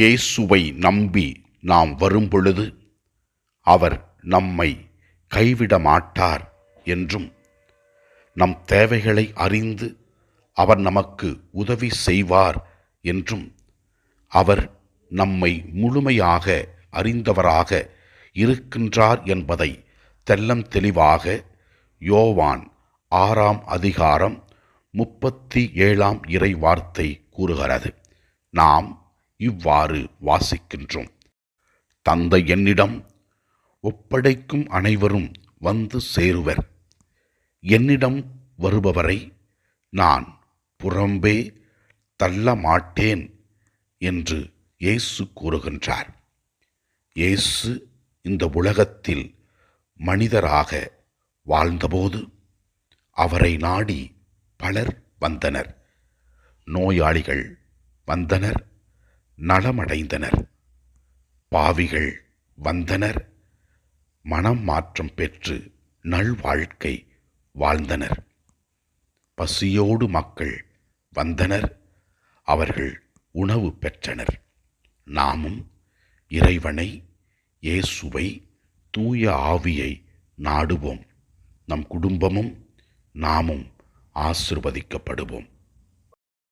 இயேசுவை நம்பி நாம் வரும்பொழுது அவர் நம்மை கைவிட மாட்டார் என்றும் நம் தேவைகளை அறிந்து அவர் நமக்கு உதவி செய்வார் என்றும் அவர் நம்மை முழுமையாக அறிந்தவராக இருக்கின்றார் என்பதை தெல்லம் தெளிவாக யோவான் ஆறாம் அதிகாரம் முப்பத்தி ஏழாம் இறை வார்த்தை கூறுகிறது. நாம் இவ்வாறு வாசிக்கின்றோம். தந்தை என்னிடம் ஒப்படைக்கும் அனைவரும் வந்து சேருவர். என்னிடம் வருபவரை நான் புறம்பே தள்ள மாட்டேன் என்று இயேசு கூறுகின்றார். இயேசு இந்த உலகத்தில் மனிதராக வாழ்ந்தபோது அவரை நாடி பலர் வந்தனர். நோயாளிகள் வந்தனர். நலமடைந்தனர். பாவிகள் வந்தனர். மனம் மாற்றம் பெற்று நல்வாழ்க்கை வாழ்ந்தனர். பசியோடு மக்கள் வந்தனர். அவர்கள் உணவு பெற்றனர். நாமும் இறைவனை இயேசுவை தூய ஆவியை நாடுவோம். நம் குடும்பமும் நாமும் ஆசிர்வதிக்கப்படுவோம்.